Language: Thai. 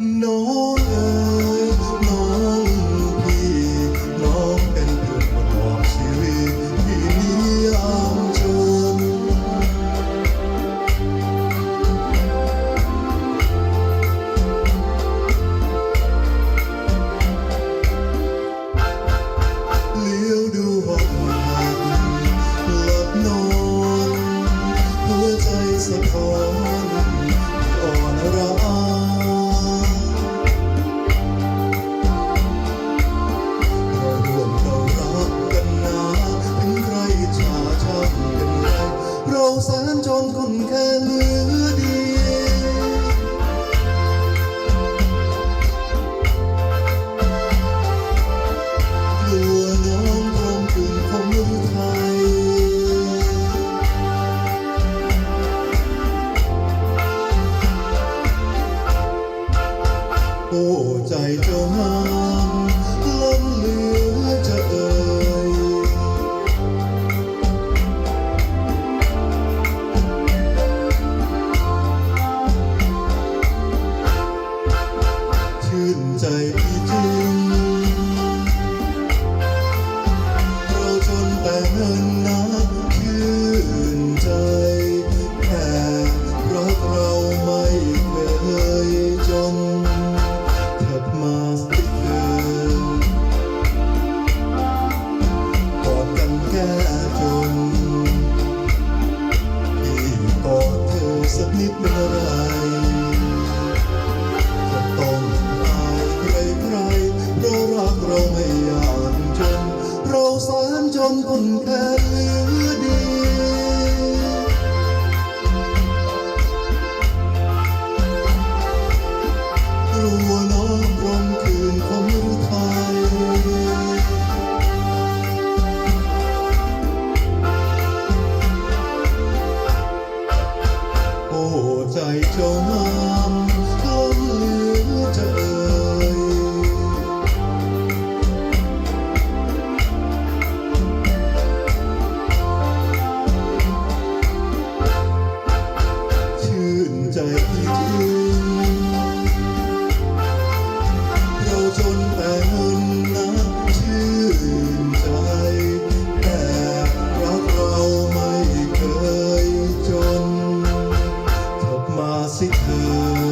น้องเอ๋น้องพี่น้องเป็นเพื่อนปรอบชีวิตที่นิยามจนเลี้ยวดูห้องนอนหัวใจสะท้น นคนเคยเหลือดีกลัวน้องคงถึงคงลืมไทยโอ้ใจเจ้ามา you. คนบุญเกิดีกลัวน้องรมคืนคงรู้ทาโอ้ใจเจ้า Classic.